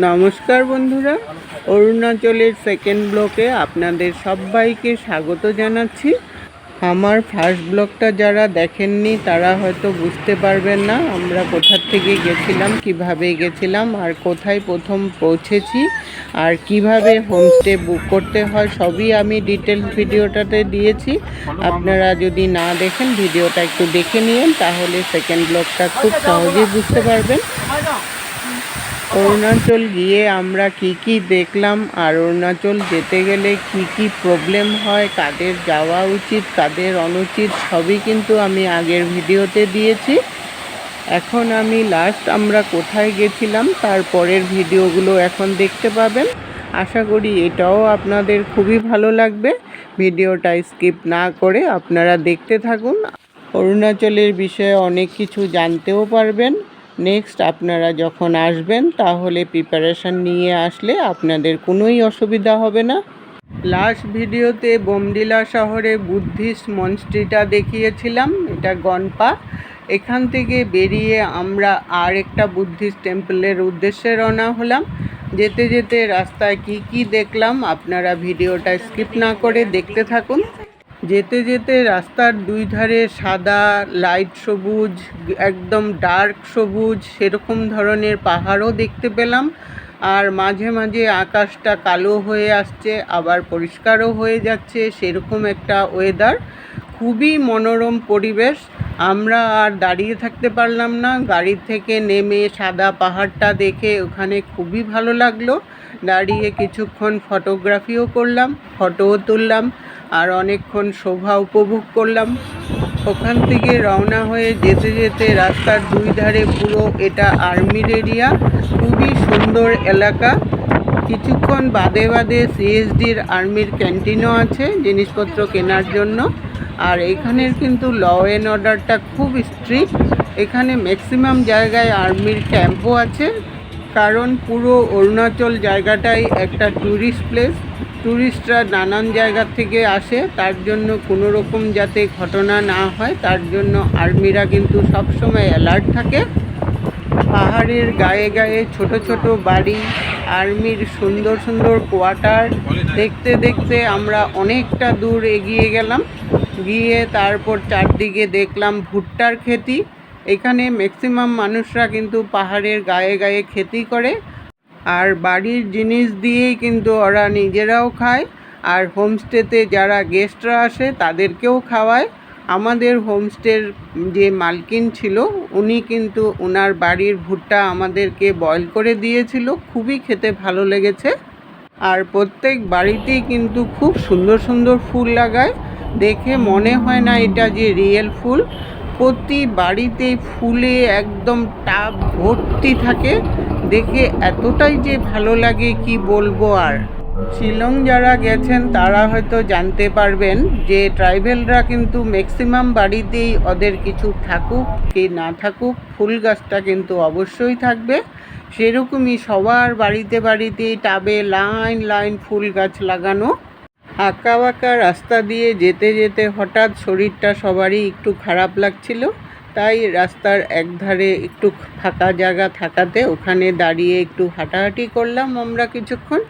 নমস্কার বন্ধুরা, অরুণাচলের সেকেন্ড ব্লকে আপনাদের সবাইকে স্বাগত জানাচ্ছি। আমার ফার্স্ট ব্লকটা যারা দেখেননি, তারা হয়তো বুঝতে পারবেন না আমরা কোথার থেকে গেছিলাম, কীভাবে গেছিলাম, আর কোথায় প্রথম পৌঁছেছি, আর কীভাবে হোমস্টে বুক করতে হয়, সবই আমি ডিটেলস ভিডিওটাতে দিয়েছি। আপনারা যদি না দেখেন, ভিডিওটা একটু দেখে নিন তাহলে সেকেন্ড ব্লকটা খুব সহজেই বুঝতে পারবেন। অরুণাচল গিয়ে আমরা কি কি দেখলাম? আর অরুণাচল যেতে গেলে কি কি প্রবলেম হয়? কাদের যাওয়া উচিত? কাদের অনুচিত? সবই কিন্তু আমি আগের ভিডিওতে দিয়েছি। এখন আমি লাস্ট আমরা কোথায় গেছিলাম? তারপরের ভিডিওগুলো এখন দেখতে পাবেন। আশা করি এটাও আপনাদের খুবই ভালো লাগবে। ভিডিওটা স্কিপ না করে আপনারা দেখতে থাকুন। অরুণাচলের বিষয়ে অনেক কিছু জানতেও পারবেন। নেক্সট আপনারা যখন আসবেন, তাহলে প্রিপারেশান নিয়ে আসলে আপনাদের কোনোই অসুবিধা হবে না। লাস্ট ভিডিওতে বোমডিলা শহরে বুদ্ধিস্ট মনস্ট্রিটা দেখিয়েছিলাম, এটা গনপা। এখান থেকে বেরিয়ে আমরা আর একটা বুদ্ধিস্ট টেম্পলের উদ্দেশ্যে রওনা হলাম। যেতে যেতে রাস্তায় কি কি দেখলাম, আপনারা ভিডিওটা স্কিপ না করে দেখতে থাকুন। যেতে যেতে রাস্তার দুই ধারে সাদা লাইট সবুজ, একদম ডার্ক সবুজ, সেরকম ধরনের পাহাড়ও দেখতে পেলাম। আর মাঝে মাঝে আকাশটা কালো হয়ে আসছে, আবার পরিষ্কারও হয়ে যাচ্ছে, সেরকম একটা ওয়েদার খুবই মনোরম পরিবেশ। আমরা আর দাঁড়িয়ে থাকতে পারলাম না। গাড়ি থেকে নেমে সাদা পাহাড়টা দেখে ওখানে খুবই ভালো লাগল। দাঁড়িয়ে কিছুক্ষণ ফটোগ্রাফিও করলাম ফটোও তুললাম। আর অনেকক্ষণ শোভা উপভোগ করলাম। ওখান থেকে রওনা হয়ে যেতে যেতে রাস্তার দুই ধারে পুরো এটা আর্মির এরিয়া, খুবই সুন্দর এলাকা। কিছুক্ষণ বাদে বাদে সিএসডির আর্মির ক্যান্টিনও আছে জিনিসপত্র কেনার জন্য। আর এখানের কিন্তু ল অ্যান্ড অর্ডারটা খুব স্ট্রিক্ট এখানে ম্যাক্সিমাম জায়গায় আর্মির ক্যাম্পও আছে। কারণ পুরো অরুণাচল জায়গাটাই একটা ট্যুরিস্ট প্লেস ট্যুরিস্টরা নানান জায়গা থেকে আসে, তার জন্য কোনো রকম যাতে ঘটনা না হয়, তার জন্য আর্মিরা কিন্তু সবসময় অ্যালার্ট থাকে। পাহাড়ের গায়ে গায়ে ছোট ছোট বাড়ি, আর্মির সুন্দর সুন্দর কোয়ার্টার, দেখতে দেখতে আমরা অনেকটা দূর এগিয়ে গেলাম। গিয়ে তারপর চারদিকে দেখলাম ভুট্টার খেতি। এখানে ম্যাক্সিমাম মানুষরা কিন্তু পাহাড়ের গায়ে গায়ে খেতি করে। আর বাড়ির জিনিস দিয়েই কিন্তু ওরা নিজেরাও খায়। আর হোমস্টেতে যারা গেস্টরা আসে, তাদেরকেও খাওয়ায়। আমাদের হোমস্টের যে মালকিন ছিল, উনি কিন্তু ওনার বাড়ির ভুট্টা আমাদেরকে বয়ল করে দিয়েছিল। খুবই খেতে ভালো লেগেছে। আর প্রত্যেক বাড়িতেই কিন্তু খুব সুন্দর সুন্দর ফুল লাগায়। দেখে মনে হয় না এটা যে রিয়েল ফুল। প্রতি বাড়িতে ফুলে একদম টাব ভর্তি থাকে। দেখে এতটাই যে ভালো লাগে কি বলব আর। শিলং যারা গেছেন, তারা হয়তো জানতে পারবেন যে ট্রাইবেলরা কিন্তু ম্যাক্সিমাম বাড়িতেই ওদের কিছু থাকুক কি না থাকুক, ফুল গাছটা কিন্তু অবশ্যই থাকবে। সেরকমই সবার বাড়িতে বাড়িতেই টাবে লাইন লাইন ফুল গাছ লাগানো। আঁকা বাঁকা রাস্তা দিয়ে যেতে যেতে হঠাৎ শরীরটা সবারই একটু খারাপ লাগছিল। তাই রাস্তার একধারে একটু ফাঁকা জায়গা থাকাতে ওখানে দাঁড়িয়ে একটু হাঁটাহাঁটি করলাম আমরা কিছুক্ষণ।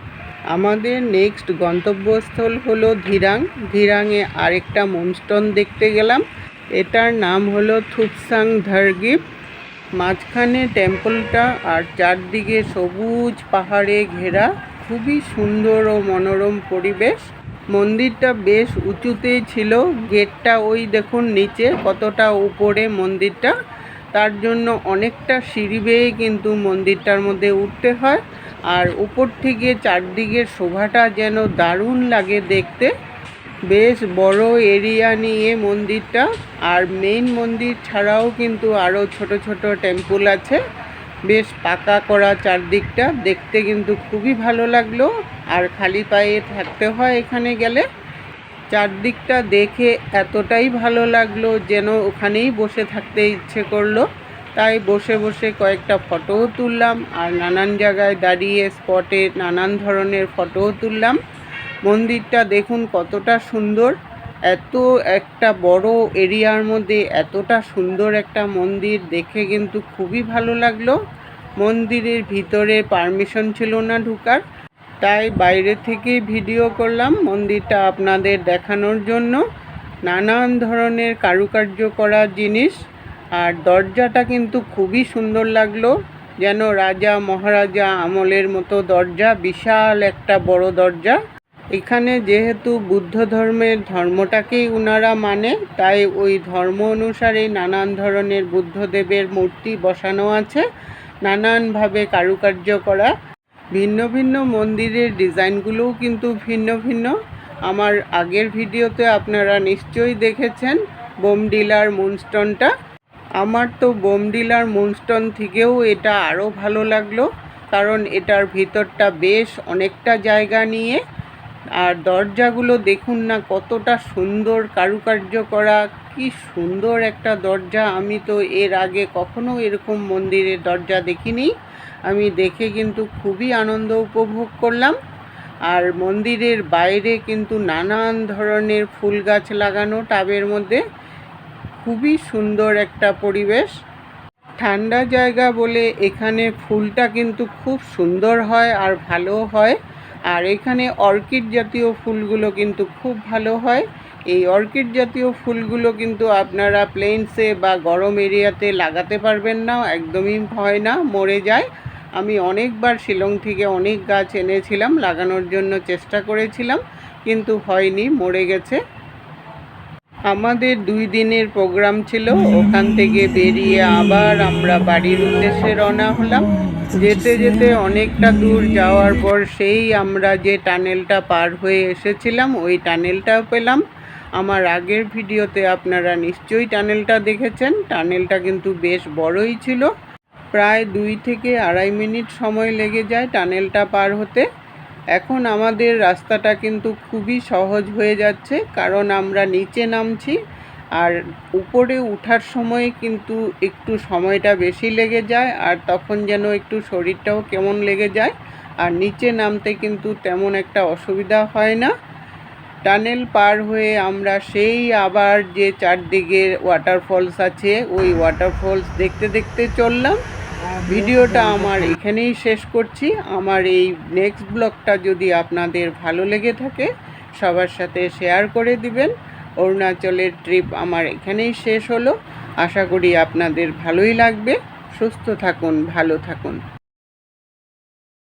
আমাদের নেক্সট গন্তব্যস্থল হলো ধীরাং। ধীরাংয়ে আরেকটা মনস্টন দেখতে গেলাম। এটার নাম হলো থুপসাং ধর্গিপ মাঝখানে টেম্পলটা আর চারদিকে সবুজ পাহাড়ে ঘেরা। খুবই সুন্দর ও মনোরম পরিবেশ। মন্দিরটা বেশ উঁচুতেই ছিল। গেটটা ওই দেখুন নিচে কতটা উপরে মন্দিরটা। তার জন্য অনেকটা সিঁড়ি বেয়ে কিন্তু মন্দিরটার মধ্যে উঠতে হয়। আর উপর থেকে চারদিকের শোভাটা যেন দারুণ লাগে দেখতে। বেশ বড় এরিয়া নিয়ে মন্দিরটা। আর মেইন মন্দির ছাড়াও কিন্তু আরও ছোট ছোট টেম্পল আছে। বেশ পাকা করা চারদিকটা। দেখতে কিন্তু খুবই ভালো লাগল। আর খালি পায়ে থাকতে হয় এখানে গেলে। চারদিকটা দেখে এতটাই ভালো লাগল যেন ওখানেই বসে থাকতে ইচ্ছে করল। তাই বসে বসে কয়েকটা ফটোও তুললাম আর নানান জায়গায় দাঁড়িয়ে স্পটে নানান ধরনের ফটোও তুললাম। মন্দিরটা দেখুন কতটা সুন্দর। এত একটা বড় এরিয়ার মধ্যে এতটা সুন্দর একটা মন্দির দেখে কিন্তু খুবই ভালো লাগল। মন্দিরের ভিতরে পারমিশন ছিল না ঢুকার। তাই বাইরে থেকে ভিডিও করলাম। মন্দিরটা আপনাদের দেখানোর জন্য। নানান ধরনের কারুকার্য করা জিনিস। আর দরজাটা কিন্তু খুবই সুন্দর লাগল। যেন রাজা মহারাজা আমলের মতো দরজা, বিশাল একটা বড় দরজা। এখানে যেহেতু বুদ্ধ ধর্মের ধর্মটাকেই উনারা মানে তাই ওই ধর্ম অনুসারে নানান ধরনের বুদ্ধদেবের মূর্তি বসানো আছে। নানানভাবে কারুকার্য করা। ভিন্ন ভিন্ন মন্দিরের ডিজাইনগুলোও কিন্তু ভিন্ন ভিন্ন। আমার আগের ভিডিওতে আপনারা নিশ্চয়ই দেখেছেন বোমডিলার মুনস্টনটা আমার তো বোমডিলার মুনস্টন থেকেও এটা আরও ভালো লাগল, কারণ এটার ভিতরটা বেশ অনেকটা জায়গা নিয়ে। আর দরজাগুলো দেখুন না, কতটা সুন্দর কারুকার্য করা, কি সুন্দর একটা দরজা। আমি তো এর আগে কখনো এরকম মন্দিরের দরজা দেখিনি। আমি দেখে কিন্তু খুবই আনন্দ উপভোগ করলাম। আর মন্দিরের বাইরে কিন্তু নানান ধরনের ফুল গাছ লাগানো, টাবের মধ্যে। খুবই সুন্দর একটা পরিবেশ। ঠান্ডা জায়গা বলে এখানে ফুলটা কিন্তু খুব সুন্দর হয় আর ভালো হয়। আর এখানে অর্কিড জাতীয় ফুলগুলো কিন্তু খুব ভালো হয়। এই অর্কিড জাতীয় ফুলগুলো কিন্তু আপনারা প্লেনসে বা গরম এরিয়াতে লাগাতে পারবেন না, একদমই হয় না, মরে যায়। আমি অনেকবার শিলং থেকে অনেক গাছ এনেছিলাম, লাগানোর জন্য চেষ্টা করেছিলাম, কিন্তু হয়নি, মরে গেছে। আমাদের দুই দিনের প্রোগ্রাম ছিল, ওখান থেকে বেরিয়ে আবার আমরা বাড়ির উদ্দেশ্যে রওনা হলাম। যেতে যেতে অনেকটা দূর যাওয়ার পর সেই আমরা যে টানেলটা পার হয়ে এসেছিলাম, ওই টানেলটাও পেলাম। আমার আগের ভিডিওতে আপনারা নিশ্চয়ই টানেলটা দেখেছেন। টানেলটা কিন্তু বেশ বড়ই ছিল। প্রায় দুই থেকে আড়াই মিনিট সময় লেগে যায় টানেলটা পার হতে। এখন আমাদের রাস্তাটা কিন্তু খুবই সহজ হয়ে যাচ্ছে, কারণ আমরা নিচে নামছি আর উপরে উঠার সময় কিন্তু একটু সময়টা বেশি লেগে যায় আর তখন যেন একটু শরীরটাও কেমন লেগে যায়। আর নিচে নামতে কিন্তু তেমন একটা অসুবিধা হয় না। টানেল পার হয়ে আমরা সেই আবার যে চারদিকে ওয়াটারফলস আছে, ওই ওয়াটারফলস দেখতে দেখতে চললাম। ভিডিওটা আমার এখানেই শেষ করছি। আমার এই নেক্সট ব্লগটা যদি আপনাদের ভালো লেগে থাকে, সবার সাথে শেয়ার করে দিবেন। অরুণাচলের ট্রিপ আমার এখানেই শেষ হলো। আশা করি আপনাদের ভালোই লাগবে। সুস্থ থাকুন, ভালো থাকুন।